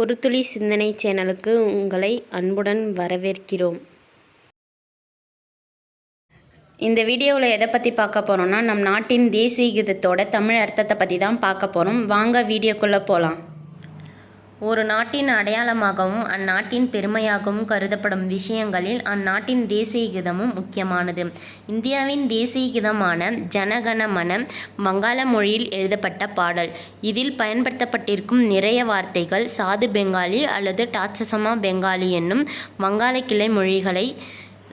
ஒரு துளி சிந்தனை சேனலுக்கு உங்களை அன்புடன் வரவேற்கிறோம். இந்த வீடியோவில் எதை பற்றி பார்க்க போகிறோம்னா நம் நாட்டின் தேசிய கீதத்தோட தமிழ் அர்த்தத்தை பற்றி தான் பார்க்க போகிறோம் வாங்க வீடியோக்குள்ளே போகலாம் ஒரு நாட்டின் அடையாளமாகவும் அந்நாட்டின் பெருமையாகவும் கருதப்படும் விஷயங்களில் அந்நாட்டின் தேசிய கீதமும் முக்கியமானது. இந்தியாவின் தேசிய கீதமான ஜனகணமன வங்காள மொழியில் எழுதப்பட்ட பாடல். இதில் பயன்படுத்தப்பட்டிருக்கும் நிறைய வார்த்தைகள் சாது பெங்காலி அல்லது டாட்சசமா பெங்காலி என்னும் வங்காள கிளை மொழிகளை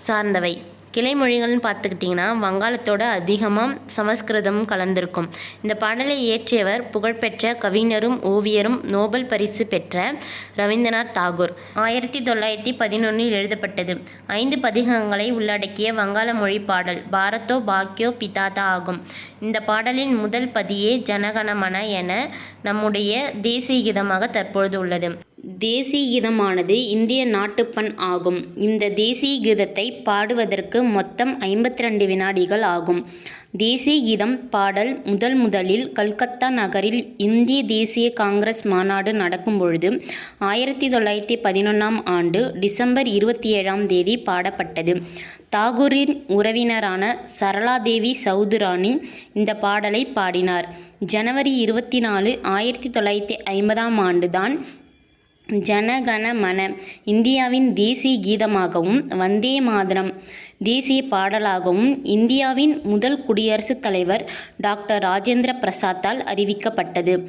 சார்ந்தவை. கிளை மொழிகள்னு பார்த்துக்கிட்டிங்கன்னா வங்காளத்தோட அதிகமாக சமஸ்கிருதமும் கலந்திருக்கும். இந்த பாடலை இயற்றியவர் புகழ்பெற்ற கவிஞரும் ஓவியரும் நோபல் பரிசு பெற்ற ரவீந்திரநாத் தாகூர். ஆயிரத்தி தொள்ளாயிரத்தி பதினொன்றில் எழுதப்பட்டது. ஐந்து பதிகங்களை உள்ளடக்கிய வங்காள மொழி பாடல் பாரதோ பாக்யோ பிதாதா ஆகும். இந்த பாடலின் முதல் பதியே ஜனகணமன என நம்முடைய தேசிய கீதமாக தற்பொழுது உள்ளது. தேசிய கீதமானது இந்திய நாட்டுப்பண் ஆகும். இந்த தேசிய கீதத்தை பாடுவதற்கு மொத்தம் ஐம்பத்தி ரெண்டு வினாடிகள் ஆகும். தேசிய கீதம் பாடல் முதல் முதலில் கல்கத்தா நகரில் இந்திய தேசிய காங்கிரஸ் மாநாடு நடக்கும் பொழுது ஆயிரத்தி தொள்ளாயிரத்தி பதினொன்றாம் ஆண்டு டிசம்பர் இருபத்தி ஏழாம் தேதி பாடப்பட்டது. தாகூரின் உறவினரான சரளாதேவி சௌதுராணி இந்த பாடலை பாடினார். ஜனவரி இருபத்தி நாலு ஆயிரத்தி தொள்ளாயிரத்தி ஐம்பதாம் ஆண்டு தான் ஜனகண மன இந்தியாவின் தேசிய கீதமாகவும் வந்தே மாதரம் தேசிய பாடலாகவும் இந்தியாவின் முதல் குடியரசுத் தலைவர் டாக்டர் ராஜேந்திர பிரசாத்தால் அறிவிக்கப்பட்டது.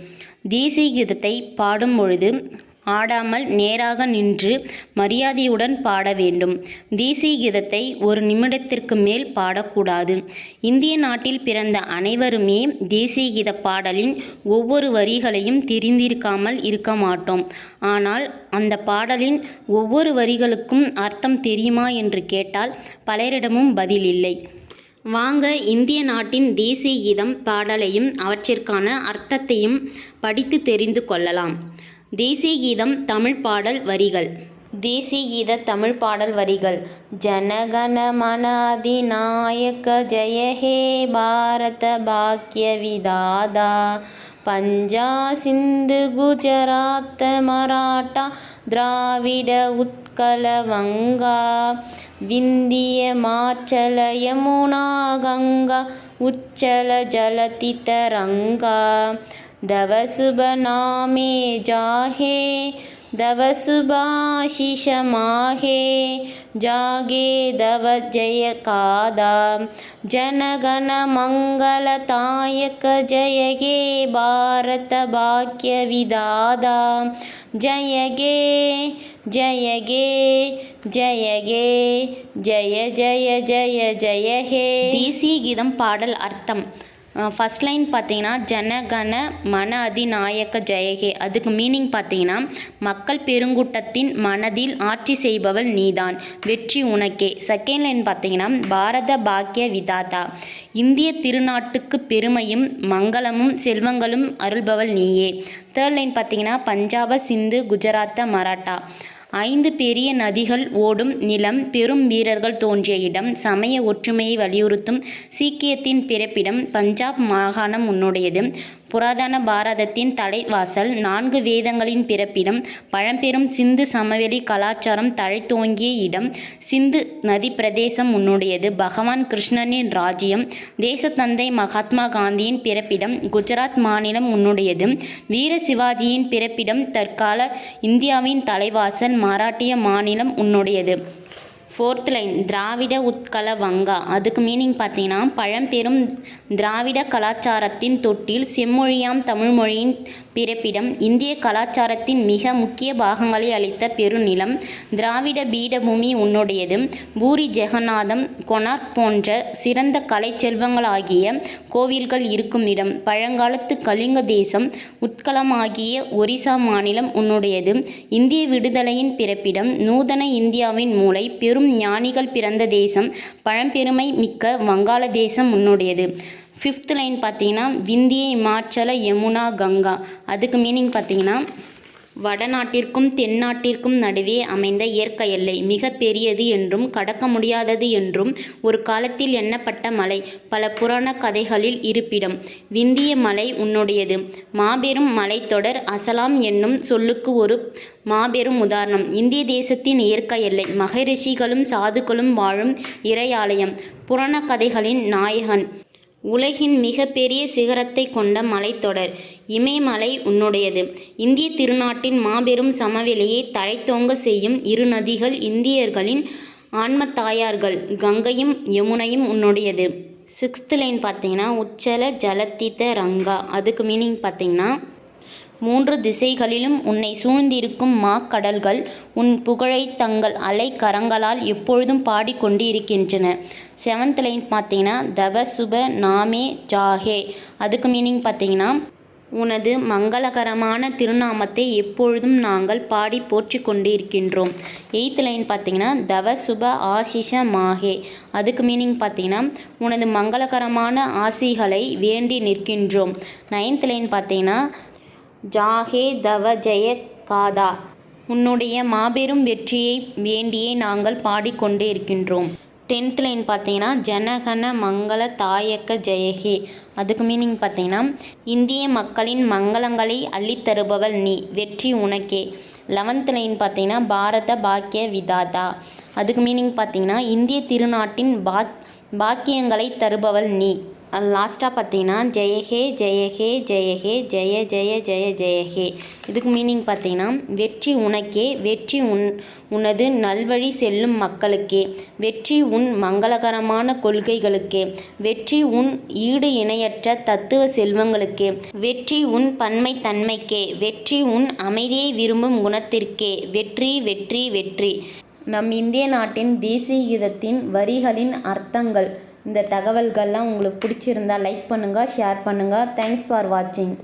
தேசிய கீதத்தை பாடும் பொழுது ஆடாமல் நேராக நின்று மரியாதையுடன் பாட வேண்டும். தேசிய கீதத்தை ஒரு நிமிடத்திற்கு மேல் பாடக்கூடாது. இந்திய நாட்டில் பிறந்த அனைவருமே தேசிய கீத பாடலின் ஒவ்வொரு வரிகளையும் தெரிந்திருக்காமல் இருக்க மாட்டோம். ஆனால் அந்த பாடலின் ஒவ்வொரு வரிகளுக்கும் அர்த்தம் தெரியுமா என்று கேட்டால் பலரிடமும் பதில் இல்லை. வாங்க இந்திய நாட்டின் தேசிய கீதம் பாடலையும் அவற்றிற்கான அர்த்தத்தையும் படித்து தெரிந்து கொள்ளலாம். தேசிய கீதம் தமிழ் பாடல் வரிகள். தேசிய கீத தமிழ் பாடல் வரிகள். ஜனகண மன அதிநாயக ஹே பாரத பாக்கிய விதாதா. பஞ்சா சிந்து குஜராத் மராட்டா. திராவிட உத்கல வங்கா. விந்திய மாச்சல யமுனா கங்கா உச்சல ஜலதிதரங்கா दव शुभ नामे जाहे दव शुभाशिष माहे जागे दव जय कादा जनगण मङ्गलतायक जय गे भारत भाग्य विदादा जय गे जय गे ஜய கே ஜய ஜய ஜய ஜய ஹே தேசிய கீதம் பாடல் அர்த்தம் ஃபஸ்ட் லைன் பார்த்தீங்கன்னா ஜனகண மன அதிநாயக்க ஜெயகே. அதுக்கு மீனிங் பார்த்தீங்கன்னா மக்கள் பெருங்கூட்டத்தின் மனதில் ஆட்சி செய்பவள் நீதான் வெற்றி உனக்கே. செகண்ட் லைன் பார்த்தீங்கன்னா பாரத பாக்கிய விதாதா. இந்திய திருநாட்டுக்கு பெருமையும் மங்களமும் செல்வங்களும் அருள்பவள் நீயே. தேர்ட் லைன் பார்த்தீங்கன்னா பஞ்சாப சிந்து குஜராத்த மராட்டா. ஐந்து பெரிய நதிகள் ஓடும் நிலம் பெரும் வீரர்கள் தோன்றிய இடம் சமய ஒற்றுமையை வலியுறுத்தும் சீக்கியத்தின் பிறப்பிடம் பஞ்சாப் மாகாணம் உன்னுடையது புராதன பாரதத்தின் தலைவாசல் நான்கு வேதங்களின் பிறப்பிடம் பழம்பெரும் சிந்து சமவெளி கலாச்சாரம் தழைத்தோங்கிய இடம் சிந்து நதி பிரதேசம் உன்னுடையது பகவான் கிருஷ்ணனின் ராஜ்யம் தேசத்தந்தை மகாத்மா காந்தியின் பிறப்பிடம் குஜராத் மாநிலம் உன்னுடையது வீர சிவாஜியின் பிறப்பிடம் தற்கால இந்தியாவின் தலைவாசல் மராட்டிய மாநிலம் உன்னுடையது ஃபோர்த் லைன் திராவிட உத்கல வங்கா. அதுக்கு மீனிங் பார்த்தீங்கன்னா பழம்பெரும் திராவிட கலாச்சாரத்தின் தொட்டில் செம்மொழியாம் தமிழ்மொழியின் பிறப்பிடம் இந்திய கலாச்சாரத்தின் மிக முக்கிய பாகங்களை அளித்த பெருநிலம் திராவிட பீடபூமி உன்னுடையது பூரி ஜெகநாதம் கொனார்க் போன்ற சிறந்த கலை செல்வங்களாகிய கோவில்கள் இருக்கும் இடம். பழங்காலத்து கலிங்க தேசம் உட்கலமாகிய ஒரிசா மாநிலம் உன்னுடையது இந்திய விடுதலையின் பிறப்பிடம் நூதன இந்தியாவின் மூளை பெரும் ஞானிகள் பிறந்த தேசம் பழம்பெருமை மிக்க வங்காள தேசம் உன்னுடையது ஃபிஃப்த் லைன் பார்த்தீங்கன்னா விந்திய இமாச்சல யமுனா கங்கா. அதுக்கு மீனிங் பார்த்தீங்கன்னா வடநாட்டிற்கும் தென்னாட்டிற்கும் நடுவே அமைந்த இயற்கை எல்லை. மிக பெரியது என்றும் கடக்க முடியாதது என்றும் ஒரு காலத்தில் எண்ணப்பட்ட மலை. பல புராண கதைகளில் இருப்பிடம். விந்திய மலை உன்னுடையது. மாபெரும் மலைத்தொடர் அசலாம் என்னும் சொல்லுக்கு ஒரு மாபெரும் உதாரணம். இந்திய தேசத்தின் இயற்கை எல்லை. மகரிஷிகளும் சாதுக்களும் வாழும் இறையாலயம் புராண கதைகளின் நாயகன். உலகின் மிகப்பெரிய சிகரத்தை கொண்ட மலைத்தொடர் இமயமலை உன்னுடையது. இந்திய திருநாட்டின் மாபெரும் சமவெளியை தழைத்தோங்க செய்யும் இரு நதிகள் இந்தியர்களின் ஆன்மத்தாயார்கள் கங்கையும் யமுனையும் உன்னுடையது. சிக்ஸ்த் லைன் பார்த்தீங்கன்னா உச்சல ஜலத்தித்த ரங்கா. அதுக்கு மீனிங் பார்த்தீங்கன்னா மூன்று திசைகளிலும் உன்னை சூழ்ந்திருக்கும் மாக்கடல்கள் உன் புகழை தங்கள் அலை கரங்களால் எப்பொழுதும் பாடிக்கொண்டு இருக்கின்றன செவன்த் லைன் பார்த்தீங்கன்னா தவ சுப நாமே ஜாகே. அதுக்கு மீனிங் பார்த்தீங்கன்னா உனது மங்களகரமான திருநாமத்தை எப்பொழுதும் நாங்கள் பாடி போற்றி கொண்டு இருக்கின்றோம் எயித்து லைன் பார்த்தீங்கன்னா தவ சுப ஆசிஷ மாஹே அதுக்கு மீனிங் பார்த்தீங்கன்னா உனது மங்களகரமான ஆசிகளை வேண்டி நிற்கின்றோம். நைன்த் லைன் பார்த்தீங்கன்னா ஜாகே தவ ஜெய காதா. உன்னுடைய மாபெரும் வெற்றியை வேண்டியே நாங்கள் பாடிக்கொண்டு இருக்கின்றோம். டென்த் லைன் பார்த்தீங்கன்னா ஜனகன மங்கள தாயக்க ஜெயகே. அதுக்கு மீனிங் பார்த்தீங்கன்னா இந்திய மக்களின் மங்களங்களை அள்ளித்தருபவள் நீ வெற்றி உனக்கே. லெவன்த் லைன் பார்த்தீங்கன்னா பாரத பாக்கிய விதாதா. அதுக்கு மீனிங் பார்த்தீங்கன்னா இந்திய திருநாட்டின் பாக் பாக்கியங்களை தருபவள் நீ. லாஸ்ட்டாக பார்த்தீங்கன்னா ஜெயஹே ஜெயஹே ஜெயஹே ஜெய ஜெய ஜெய ஜெயஹே. இதுக்கு மீனிங் பார்த்தீங்கன்னா வெற்றி உனக்கே வெற்றி உன் உனது நல்வழி செல்லும் மக்களுக்கே. வெற்றி உன் மங்களகரமான கொள்கைகளுக்கே. வெற்றி உன் ஈடு இணையற்ற தத்துவ செல்வங்களுக்கே. வெற்றி உன் பன்மை தன்மைக்கே. வெற்றி உன் அமைதியை விரும்பும் குணத்திற்கே. வெற்றி வெற்றி வெற்றி. நம் இந்திய நாட்டின் தேசிய கீதத்தின் வரிகளின் அர்த்தங்கள். இந்த தகவல்கள்லாம் உங்களுக்கு பிடிச்சிருந்தா லைக் பண்ணுங்கள் ஷேர் பண்ணுங்கள் தேங்க்ஸ் ஃபார் வாட்சிங்